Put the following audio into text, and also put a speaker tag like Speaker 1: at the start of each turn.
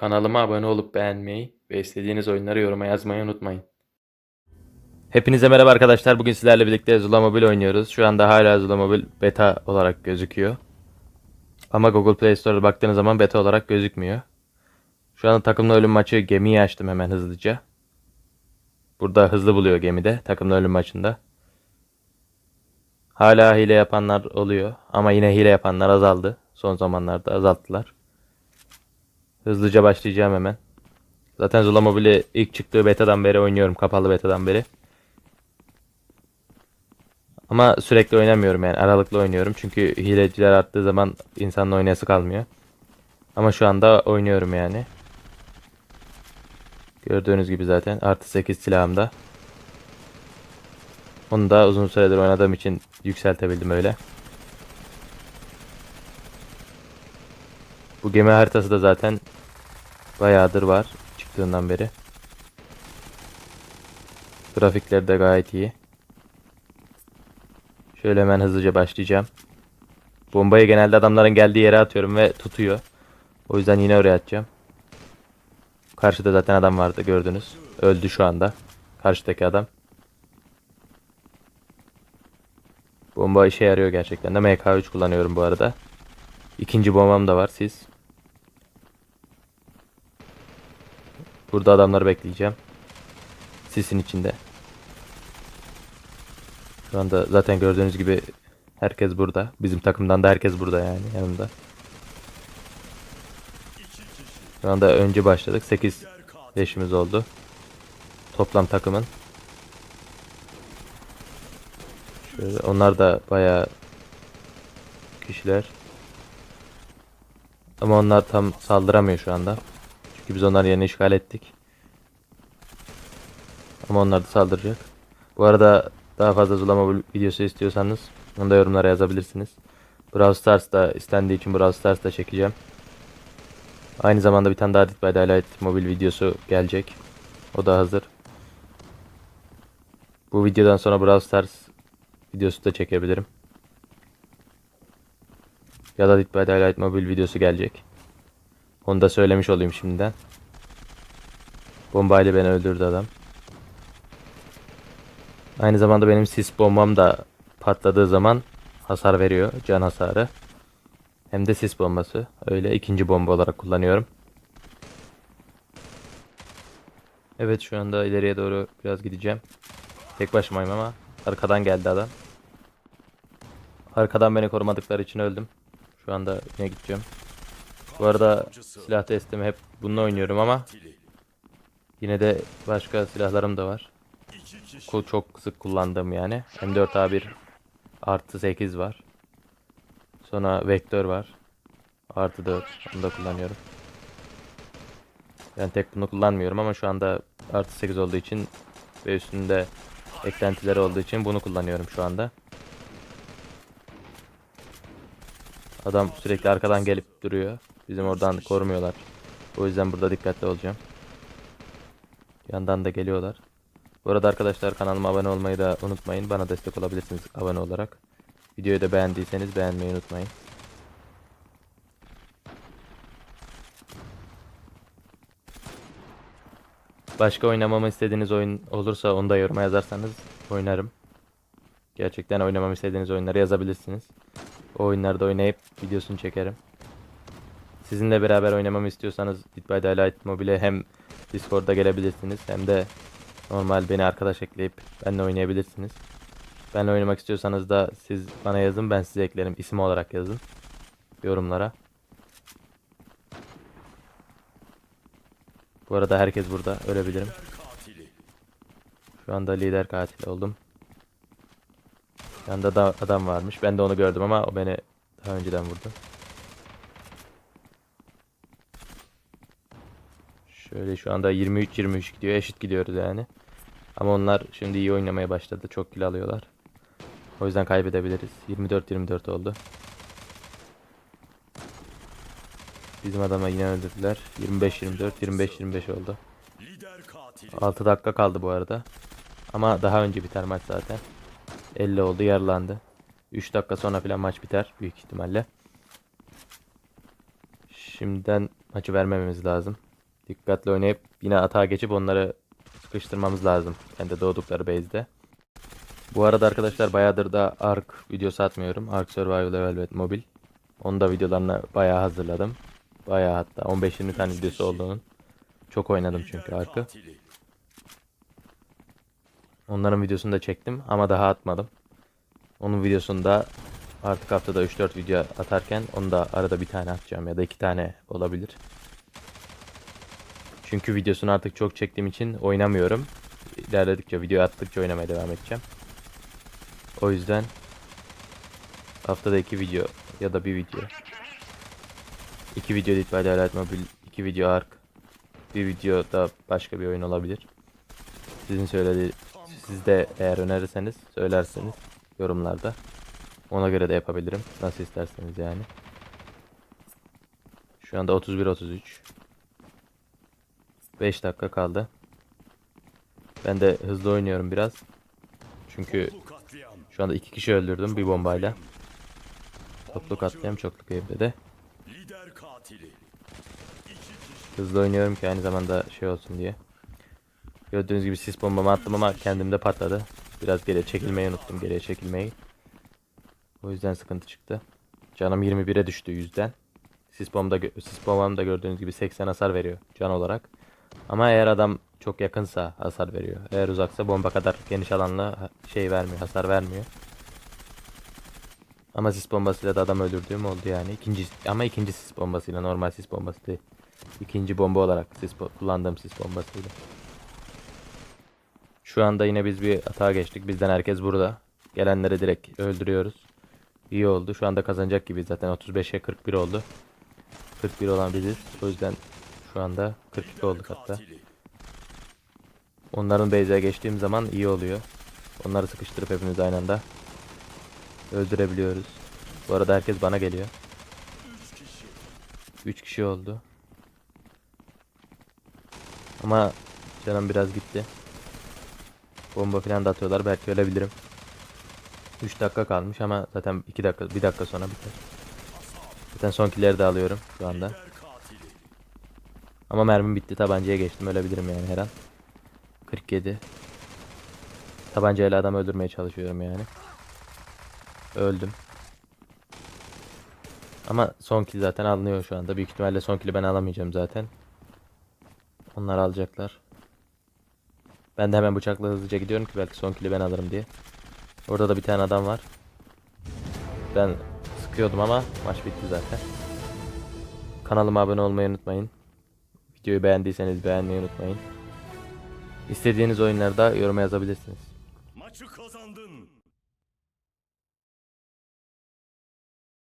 Speaker 1: Kanalıma abone olup beğenmeyi ve istediğiniz oyunları yoruma yazmayı unutmayın. Hepinize merhaba arkadaşlar. Bugün sizlerle birlikte Zula Mobile oynuyoruz. Şu anda hala Zula Mobile beta olarak gözüküyor. Ama Google Play Store'a baktığınız zaman beta olarak gözükmüyor. Şu anda takımlı ölüm maçı gemiyi açtım hemen hızlıca. Burada hızlı buluyor gemide takımlı ölüm maçında. Hala hile yapanlar oluyor ama yine hile yapanlar azaldı. Son zamanlarda azalttılar. Hızlıca başlayacağım hemen. Zaten Zula Mobile ilk çıktığı betadan beri oynuyorum. Kapalı betadan beri. Ama sürekli oynamıyorum yani. Aralıklı oynuyorum. Çünkü hileciler arttığı zaman insanın oynayası kalmıyor. Ama şu anda oynuyorum yani. Gördüğünüz gibi zaten. Artı 8 silahımda. Onu da uzun süredir oynadığım için yükseltebildim öyle. Bu gemi haritası da zaten bayağıdır var çıktığından beri. Grafikleri de gayet iyi. Şöyle hemen hızlıca başlayacağım. Bombayı genelde adamların geldiği yere atıyorum ve tutuyor. O yüzden yine oraya atacağım. Karşıda zaten adam vardı gördünüz. Öldü şu anda. Karşıdaki adam. Bomba işe yarıyor gerçekten de. MK3 kullanıyorum bu arada. İkinci bombam da var siz. Burada adamları bekleyeceğim. Sisin içinde. Şu anda zaten gördüğünüz gibi herkes burada. Bizim takımdan da herkes burada yani yanımda. Şu anda önce başladık. 8 leşimiz oldu. Toplam takımın. Şöyle, onlar da bayağı kişiler. Ama onlar tam saldıramıyor şu anda. Çünkü biz onların yerini işgal ettik. Ama onlar da saldıracak. Bu arada daha fazla zulama videosu istiyorsanız onu da yorumlara yazabilirsiniz. Brawl Stars da istendiği için Brawl Stars da çekeceğim. Aynı zamanda bir tane daha Dead by Daylight mobil videosu gelecek. O da hazır. Bu videodan sonra Brawl Stars videosu da çekebilirim. Ya da Dead by Daylight mobil videosu gelecek. Onu da söylemiş olayım şimdiden. Bombayla beni öldürdü adam. Aynı zamanda benim sis bombam da patladığı zaman hasar veriyor. Can hasarı. Hem de sis bombası. Öyle ikinci bomba olarak kullanıyorum. Evet şu anda ileriye doğru biraz gideceğim. Tek başımayım ama arkadan geldi adam. Arkadan beni korumadıkları için öldüm. Şu anda yine gideceğim. Bu arada silah testimi hep bununla oynuyorum ama yine de başka silahlarım da var. Çok sık kullandığım yani. M4A1 artı 8 var. Sonra vektör var. Artı 4. Onu da kullanıyorum. Ben tek bunu kullanmıyorum ama şu anda artı 8 olduğu için ve üstünde eklentileri olduğu için bunu kullanıyorum şu anda. Adam sürekli arkadan gelip duruyor. Bizim oradan korumuyorlar. O yüzden burada dikkatli olacağım. Yandan da geliyorlar. Bu arada arkadaşlar kanalıma abone olmayı da unutmayın. Bana destek olabilirsiniz abone olarak. Videoyu da beğendiyseniz beğenmeyi unutmayın. Başka oynamamı istediğiniz oyun olursa onu da yoruma yazarsanız oynarım. Gerçekten oynamamı istediğiniz oyunları yazabilirsiniz. O oyunlarda oynayıp videosunu çekerim. Sizinle beraber oynamamı istiyorsanız Daylight Mobile hem Discord'da gelebilirsiniz hem de normal beni arkadaş ekleyip benimle oynayabilirsiniz. Benimle oynamak istiyorsanız da siz bana yazın ben size eklerim. İsim olarak yazın yorumlara. Bu arada herkes burada ölebilirim. Şu anda lider katil oldum. Yanında da adam varmış. Ben de onu gördüm ama o beni daha önceden vurdu. Şöyle şu anda 23-23 gidiyor. Eşit gidiyoruz yani. Ama onlar şimdi iyi oynamaya başladı. Çok kill alıyorlar. O yüzden kaybedebiliriz. 24-24 oldu. Bizim adama yine öldürdüler. 25-24, 25-25 oldu. 6 dakika kaldı bu arada. Ama daha önce biter maç zaten. 50 oldu yarılandı. 3 dakika sonra falan maç biter büyük ihtimalle. Şimdiden maçı vermememiz lazım. Dikkatli oynayıp yine atağa geçip onları sıkıştırmamız lazım. Kendi doğdukları base'de. Bu arada arkadaşlar bayağıdır da Ark videosu atmıyorum. Ark Survival Velvet Mobil. Onu da videolarını bayağı hazırladım. Bayağı hatta 15-20 tane videosu olduğunun. Çok oynadım çünkü Ark'ı. Onların videosunu da çektim ama daha atmadım. Onun videosunu da artık haftada 3-4 video atarken onu da arada bir tane atacağım ya da iki tane olabilir. Çünkü videosunu artık çok çektiğim için oynamıyorum. İlerledikçe video attıkça oynamaya devam edeceğim. O yüzden haftada iki video ya da bir video. İki video by Daylight Mobile, iki video Ark, bir video da başka bir oyun olabilir. Sizin söylediği, siz de eğer önerirseniz söylerseniz yorumlarda. Ona göre de yapabilirim. Nasıl isterseniz yani. Şu anda 31-33. 5 dakika kaldı. Ben de hızlı oynuyorum biraz. Çünkü şu anda iki kişi öldürdüm bir bombayla. Toplu katliam çokluk evde de. Hızlı oynuyorum ki aynı zamanda şey olsun diye. Gördüğünüz gibi sis bombamı attım ama kendimde patladı. Biraz geriye çekilmeyi unuttum geriye çekilmeyi. O yüzden sıkıntı çıktı. Canım 21'e düştü yüzden. Sis, bomba gö- sis bombam da gördüğünüz gibi 80 hasar veriyor can olarak. Ama eğer adam çok yakınsa hasar veriyor. Eğer uzaksa bomba kadar geniş alanla şey vermiyor, hasar vermiyor. Ama sis bombasıyla da adam öldürdüğüm oldu yani. İkinci ama ikinci sis bombasıyla normal sis bombası değil. İkinci bomba olarak sis kullandığım sis bombasıyla. Şu anda yine biz bir atağa geçtik. Bizden herkes burada. Gelenleri direkt öldürüyoruz. İyi oldu. Şu anda kazanacak gibi zaten 35'e 41 oldu. 41 olan biziz. O yüzden şu anda 42 olduk hatta. Onların base'e geçtiğim zaman iyi oluyor. Onları sıkıştırıp hepimiz aynı anda öldürebiliyoruz. Bu arada herkes bana geliyor. 3 kişi oldu. Ama canım biraz gitti. Bomba falan da atıyorlar. Belki ölebilirim. 3 dakika kalmış ama zaten 2 dakika 1 dakika sonra biter. Zaten son killeri de alıyorum şu anda. Ama mermim bitti. Tabancaya geçtim. Ölebilirim yani her an. 47. Tabancayla adam öldürmeye çalışıyorum yani. Öldüm. Ama son kill zaten alınıyor şu anda. Büyük ihtimalle son kill'i ben alamayacağım zaten. Onlar alacaklar. Ben de hemen bıçakla hızlıca gidiyorum ki belki son kill'i ben alırım diye. Orada da bir tane adam var. Ben sıkıyordum ama maç bitti zaten. Kanalıma abone olmayı unutmayın. Videoyu beğendiyseniz beğenmeyi unutmayın. İstediğiniz oyunlarda yoruma yazabilirsiniz.
Speaker 2: Maçı kazandın.